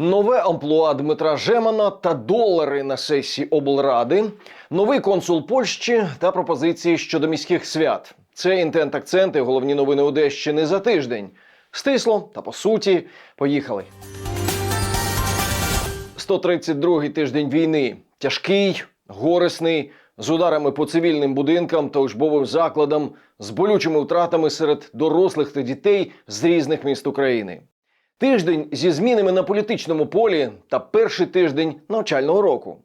Нове амплуа Дмитра Жемана та долари на сесії облради, новий консул Польщі та пропозиції щодо міських свят. Це інтент акценти, головні новини Одещини за тиждень. Стисло та по суті, поїхали. 132-й тиждень війни. Тяжкий, горесний, з ударами по цивільним будинкам та учбовим закладам, з болючими втратами серед дорослих та дітей з різних міст України. Тиждень зі змінами на політичному полі та перший тиждень навчального року.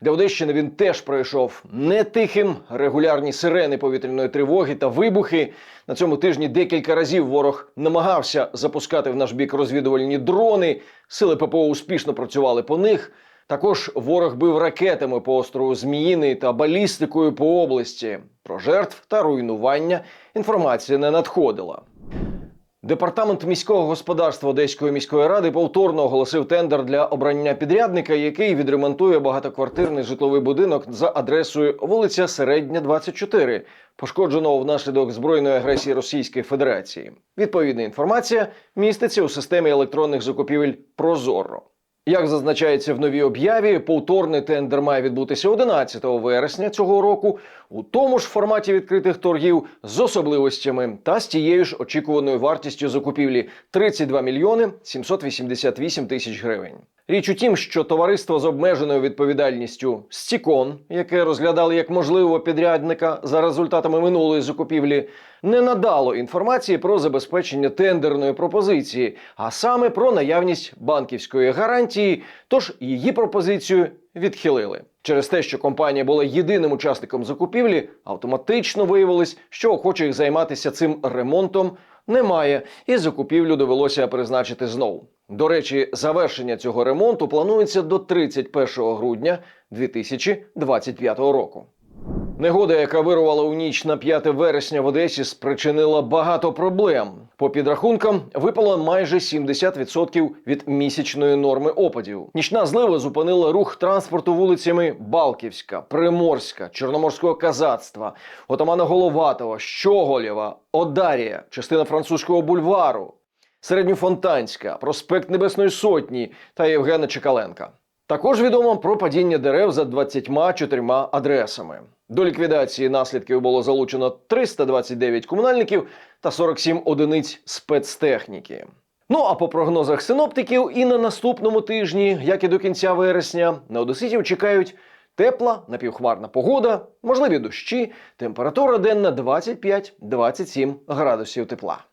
Для Одещини він теж пройшов не тихим, регулярні сирени повітряної тривоги та вибухи. На цьому тижні декілька разів ворог намагався запускати в наш бік розвідувальні дрони. Сили ППО успішно працювали по них. Також ворог бив ракетами по острову Зміїний та балістикою по області. Про жертв та руйнування інформація не надходила. Департамент міського господарства Одеської міської ради повторно оголосив тендер для обрання підрядника, який відремонтує багатоквартирний житловий будинок за адресою вулиця Середня, 24, пошкодженого внаслідок збройної агресії Російської Федерації. Відповідна інформація міститься у системі електронних закупівель Прозоро. Як зазначається в новій об'яві, повторний тендер має відбутися 11 вересня цього року у тому ж форматі відкритих торгів з особливостями та з тією ж очікуваною вартістю закупівлі 32 мільйони 788 тисяч гривень. Річ у тім, що товариство з обмеженою відповідальністю Стікон, яке розглядали як можливого підрядника за результатами минулої закупівлі, не надало інформації про забезпечення тендерної пропозиції, а саме про наявність банківської гарантії, тож її пропозицію відхилили. Через те, що компанія була єдиним учасником закупівлі, автоматично виявилось, що охочих займатися цим ремонтом немає, і закупівлю довелося призначити знову. До речі, завершення цього ремонту планується до 31 грудня 2025 року. Негода, яка вирувала у ніч на 5 вересня в Одесі, спричинила багато проблем. По підрахункам випало майже 70% від місячної норми опадів. Нічна злива зупинила рух транспорту вулицями Балківська, Приморська, Чорноморського казацтва, Отамана Головатого, Щоголєва, Одарія, частина французького бульвару, Середньофонтанська, проспект Небесної Сотні та Євгена Чекаленка. Також відомо про падіння дерев за 24 адресами. До ліквідації наслідків було залучено 329 комунальників та 47 одиниць спецтехніки. Ну а по прогнозах синоптиків, і на наступному тижні, як і до кінця вересня, на одеситів чекають тепла, напівхмарна погода, можливі дощі, температура денна 25-27 градусів тепла.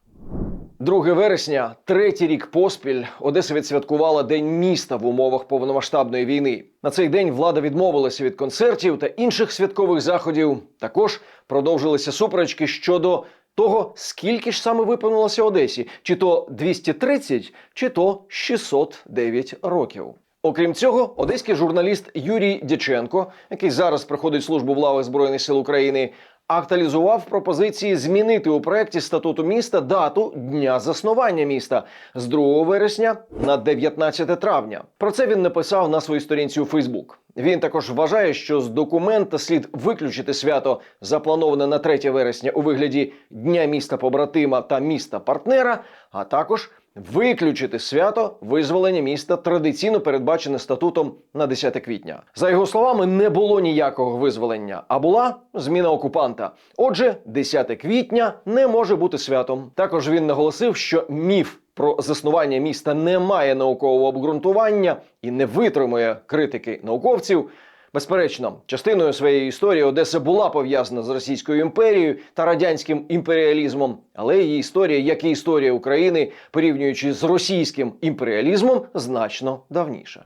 2 вересня, третій рік поспіль, Одеса відсвяткувала День міста в умовах повномасштабної війни. На цей день влада відмовилася від концертів та інших святкових заходів. Також продовжилися суперечки щодо того, скільки ж саме виповнилося Одесі, чи то 230, чи то 609 років. Окрім цього, одеський журналіст Юрій Дяченко, який зараз проходить службу в Збройних сил України, актуалізував пропозиції змінити у проєкті статуту міста дату дня заснування міста з 2 вересня на 19 травня. Про це він написав на своїй сторінці у Фейсбук. Він також вважає, що з документа слід виключити свято, заплановане на 3 вересня у вигляді Дня міста побратима та міста партнера, а також виключити свято визволення міста традиційно передбачене статутом на 10 квітня. За його словами, не було ніякого визволення, а була зміна окупанта. Отже, 10 квітня не може бути святом. Також він наголосив, що міф. Про заснування міста не має наукового обґрунтування і не витримує критики науковців. Безперечно, частиною своєї історії Одеса була пов'язана з Російською імперією та радянським імперіалізмом, але її історія, як і історія України, порівнюючи з російським імперіалізмом, значно давніша.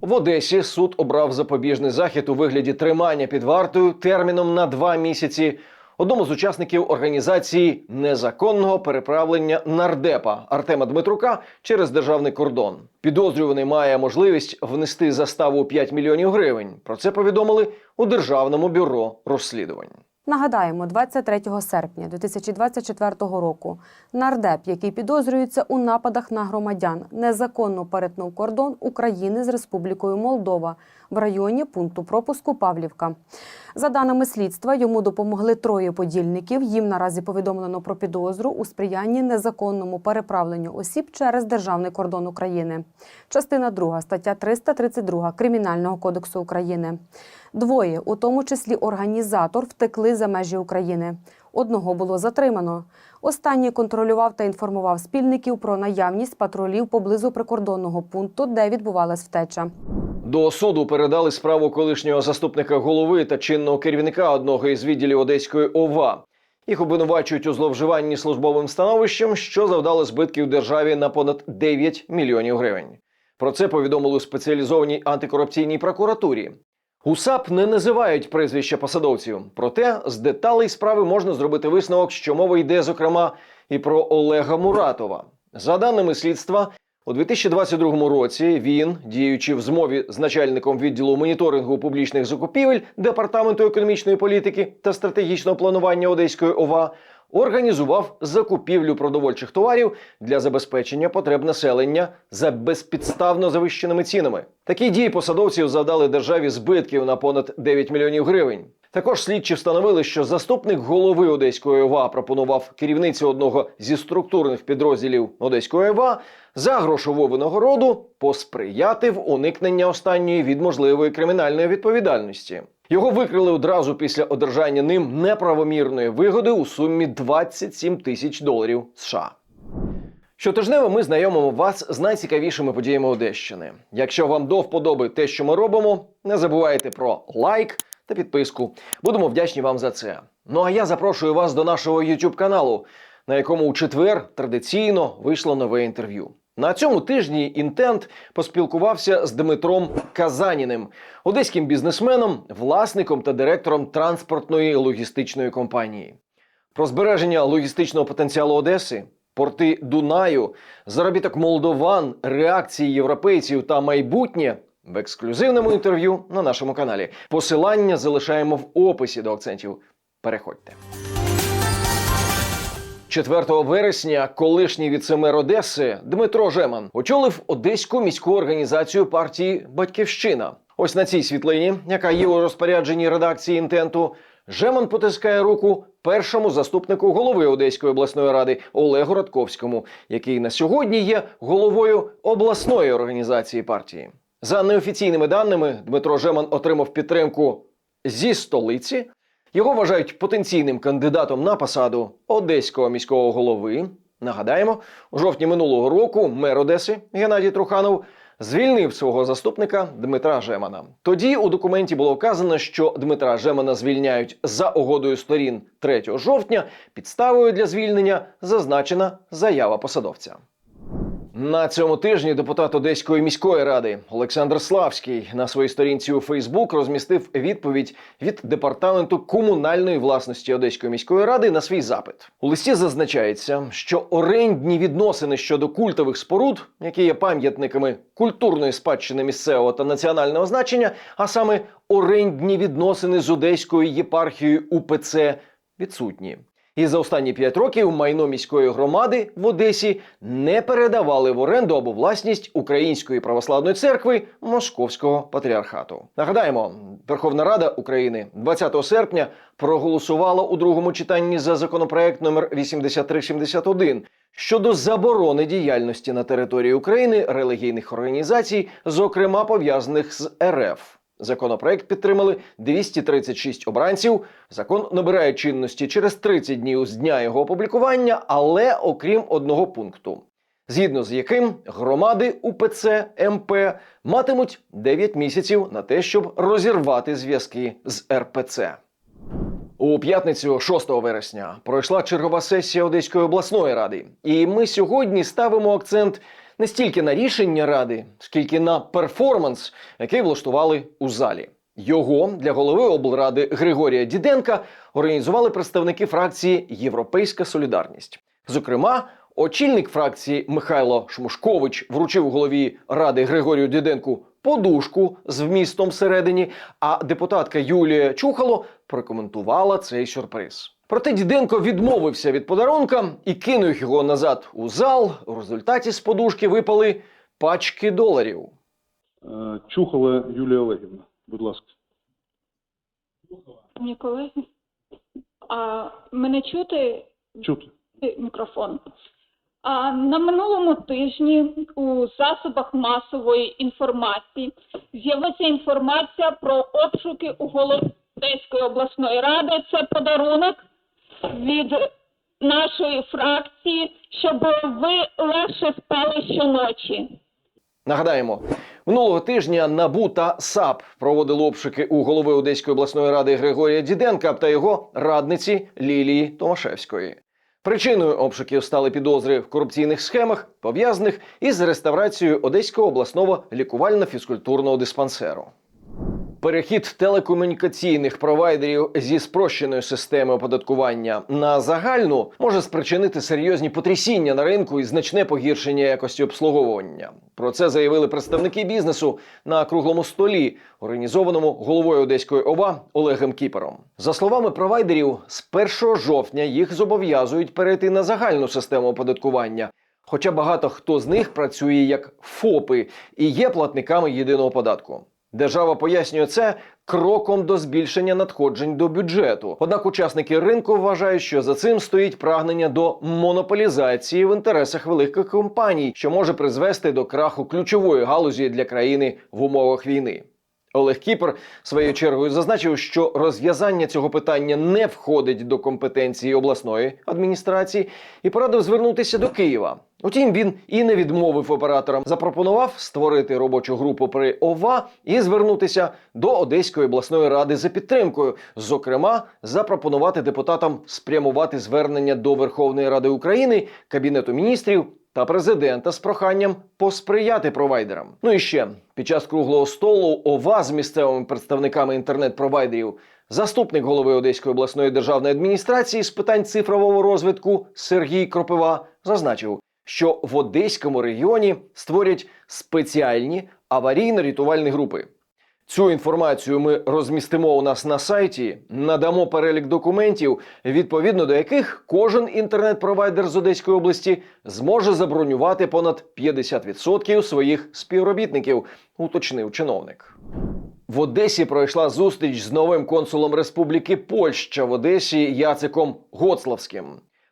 В Одесі суд обрав запобіжний захід у вигляді тримання під вартою терміном на два місяці. Одному з учасників організації незаконного переправлення нардепа Артема Дмитрука через державний кордон. Підозрюваний має можливість внести заставу 5 мільйонів гривень. Про це повідомили у Державному бюро розслідувань. Нагадаємо, 23 серпня 2024 року нардеп, який підозрюється у нападах на громадян, незаконно перетнув кордон України з Республікою Молдова в районі пункту пропуску Павлівка. За даними слідства, йому допомогли троє подільників. Їм наразі повідомлено про підозру у сприянні незаконному переправленню осіб через державний кордон України. Частина 2, стаття 332 Кримінального кодексу України. Двоє, у тому числі організатор, втекли за межі України. Одного було затримано. Останній контролював та інформував спільників про наявність патрулів поблизу прикордонного пункту, де відбувалась втеча. До суду передали справу колишнього заступника голови та чинного керівника одного із відділів Одеської ОВА. Їх обвинувачують у зловживанні службовим становищем, що завдало збитків державі на понад 9 мільйонів гривень. Про це повідомили у спеціалізованій антикорупційній прокуратурі. У не називають прізвища посадовців, проте з деталей справи можна зробити висновок, що мова йде зокрема і про Олега Муратова. За даними слідства, у 2022 році він, діючи в змові з начальником відділу моніторингу публічних закупівель Департаменту економічної політики та стратегічного планування Одеської ОВА, організував закупівлю продовольчих товарів для забезпечення потреб населення за безпідставно завищеними цінами. Такі дії посадовців завдали державі збитків на понад 9 мільйонів гривень. Також слідчі встановили, що заступник голови Одеської ОВА пропонував керівниці одного зі структурних підрозділів Одеської ОВА за грошову винагороду посприяти в уникнення останньої від можливої кримінальної відповідальності. Його викрили одразу після одержання ним неправомірної вигоди у сумі 27 тисяч доларів США. Щотижнево ми знайомимо вас з найцікавішими подіями Одещини. Якщо вам до вподоби те, що ми робимо, не забувайте про лайк та підписку. Будемо вдячні вам за це. Ну а я запрошую вас до нашого YouTube каналу, на якому у четвер традиційно вийшло нове інтерв'ю. На цьому тижні інтент поспілкувався з Дмитром Казаніним, одеським бізнесменом, власником та директором транспортної логістичної компанії. Про збереження логістичного потенціалу Одеси, порти Дунаю, заробіток молдован, реакції європейців та майбутнє в ексклюзивному інтерв'ю на нашому каналі. Посилання залишаємо в описі до акцентів. Переходьте. 4 вересня колишній віцемер Одеси Дмитро Жеман очолив Одеську міську організацію партії Батьківщина. Ось на цій світлині, яка є у розпорядженні редакції інтенту, Жеман потискає руку першому заступнику голови Одеської обласної ради Олегу Радковському, який на сьогодні є головою обласної організації партії. За неофіційними даними, Дмитро Жеман отримав підтримку зі столиці. Його вважають потенційним кандидатом на посаду одеського міського голови. Нагадаємо, у жовтні минулого року мер Одеси Геннадій Труханов звільнив свого заступника Дмитра Жемана. Тоді у документі було вказано, що Дмитра Жемана звільняють за угодою сторін 3 жовтня. Підставою для звільнення зазначена заява посадовця. На цьому тижні депутат Одеської міської ради Олександр Славський на своїй сторінці у Фейсбук розмістив відповідь від департаменту комунальної власності Одеської міської ради на свій запит. У листі зазначається, що орендні відносини щодо культових споруд, які є пам'ятниками культурної спадщини місцевого та національного значення, а саме орендні відносини з Одеською єпархією УПЦ, відсутні. І за останні п'ять років майно міської громади в Одесі не передавали в оренду або власність Української православної церкви Московського патріархату. Нагадаємо, Верховна Рада України 20 серпня проголосувала у другому читанні за законопроект номер 8371 щодо заборони діяльності на території України релігійних організацій, зокрема пов'язаних з РФ. Законопроект підтримали 236 обранців. Закон набирає чинності через 30 днів з дня його опублікування, але окрім одного пункту, згідно з яким громади УПЦ МП матимуть 9 місяців на те, щоб розірвати зв'язки з РПЦ. У п'ятницю, 6 вересня, пройшла чергова сесія Одеської обласної ради, і ми сьогодні ставимо акцент не стільки на рішення ради, скільки на перформанс, який влаштували у залі. Його для голови облради Григорія Діденка організували представники фракції Європейська Солідарність. Зокрема, очільник фракції Михайло Шмушкович вручив голові ради Григорію Діденку подушку з вмістом всередині. А депутатка Юлія Чухало прокоментувала цей сюрприз. Проте Діденко відмовився від подарунка і кинув його назад у зал. У результаті з подушки випали пачки доларів. Е, Чухала Юлія Олегівна, будь ласка. Ні, колеги. А мене чути Чути. мікрофон. А на минулому тижні у засобах масової інформації з'явилася інформація про обшуки у голови Одеської обласної ради. Це подарунок від нашої фракції, щоб ви легше спали щоночі. Нагадаємо, минулого тижня НАБУ та САП проводили обшуки у голови Одеської обласної ради Григорія Діденка та його радниці Лілії Томашевської. Причиною обшуків стали підозри в корупційних схемах, пов'язаних із реставрацією Одеського обласного лікувально-фізкультурного диспансеру. Перехід телекомунікаційних провайдерів зі спрощеної системи оподаткування на загальну може спричинити серйозні потрясіння на ринку і значне погіршення якості обслуговування. Про це заявили представники бізнесу на круглому столі, організованому головою Одеської ОВА Олегом Кіпером. За словами провайдерів, з 1 жовтня їх зобов'язують перейти на загальну систему оподаткування. Хоча багато хто з них працює як ФОПи і є платниками єдиного податку. Держава пояснює це кроком до збільшення надходжень до бюджету. Однак учасники ринку вважають, що за цим стоїть прагнення до монополізації в інтересах великих компаній, що може призвести до краху ключової галузі для країни в умовах війни. Олег Кіпер своєю чергою зазначив, що розв'язання цього питання не входить до компетенції обласної адміністрації і порадив звернутися до Києва. Утім, він і не відмовив операторам, запропонував створити робочу групу при ОВА і звернутися до Одеської обласної ради за підтримкою. Зокрема, запропонувати депутатам спрямувати звернення до Верховної Ради України, Кабінету міністрів та президента з проханням посприяти провайдерам. Ну і ще під час круглого столу ОВА з місцевими представниками інтернет-провайдерів. Заступник голови Одеської обласної державної адміністрації з питань цифрового розвитку Сергій Кропива зазначив, що в Одеському регіоні створять спеціальні аварійно-рятувальні групи. Цю інформацію ми розмістимо у нас на сайті, надамо перелік документів, відповідно до яких кожен інтернет-провайдер з Одеської області зможе забронювати понад 50% своїх співробітників, уточнив чиновник. В Одесі пройшла зустріч з новим консулом Республіки Польща в Одесі Яциком Гоцлавським.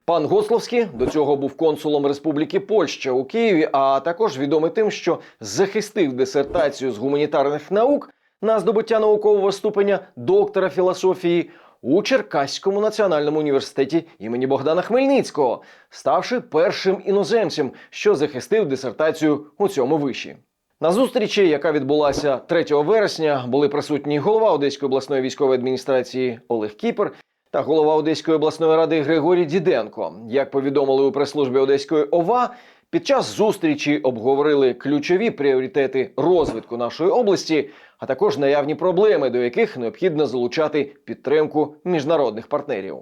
Пан Гоцлавський до цього був консулом Республіки Польща у Києві, а також відомий тим, що захистив дисертацію з гуманітарних наук на здобуття наукового ступеня доктора філософії у Черкаському національному університеті імені Богдана Хмельницького, ставши першим іноземцем, що захистив дисертацію у цьому виші. На зустрічі, яка відбулася 3 вересня, були присутні голова Одеської обласної військової адміністрації Олег Кіпер та голова Одеської обласної ради Григорій Діденко. Як повідомили у прес-службі Одеської ОВА, під час зустрічі обговорили ключові пріоритети розвитку нашої області, а також наявні проблеми, до яких необхідно залучати підтримку міжнародних партнерів.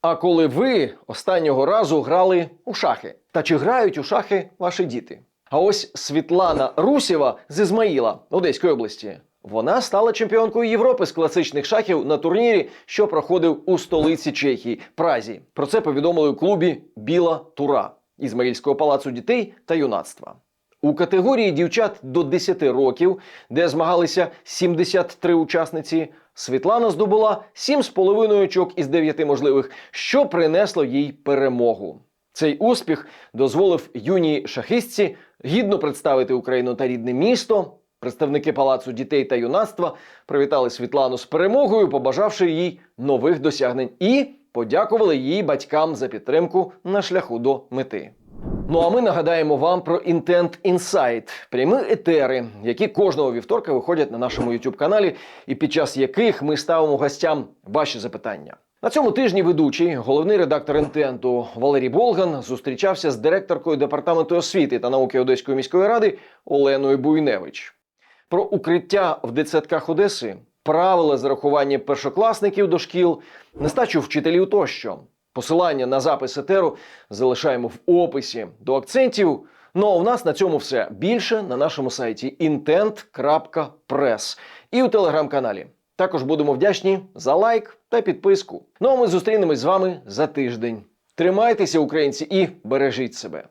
А коли ви останнього разу грали у шахи? Та чи грають у шахи ваші діти? А ось Світлана Русєва з Ізмаїла Одеської області. Вона стала чемпіонкою Європи з класичних шахів на турнірі, що проходив у столиці Чехії Празі. Про це повідомили у клубі Біла Тура Ізмаїльського палацу дітей та юнацтва. У категорії дівчат до 10 років, де змагалися 73 учасниці, Світлана здобула 7,5 очок із 9 можливих, що принесло їй перемогу. Цей успіх дозволив юній шахистці гідно представити Україну та рідне місто. Представники палацу дітей та юнацтва привітали Світлану з перемогою, побажавши їй нових досягнень, і подякували її батькам за підтримку на шляху до мети. Ну а ми нагадаємо вам про Intent Insight – прямі етери, які кожного вівторка виходять на нашому youtube каналі, і під час яких ми ставимо гостям ваші запитання. На цьому тижні ведучий, головний редактор інтенту Валерій Болган зустрічався з директоркою департаменту освіти та науки Одеської міської ради Оленою Буйневич. Про укриття в дитсадках Одеси, правила зарахування першокласників до шкіл, нестачу вчителів тощо. Посилання на запис етеру залишаємо в описі до акцентів. Ну а в нас на цьому все більше на нашому сайті intent.press і у телеграм-каналі. Також будемо вдячні за лайк та підписку. Ну а ми зустрінемось з вами за тиждень. Тримайтеся, українці, і бережіть себе.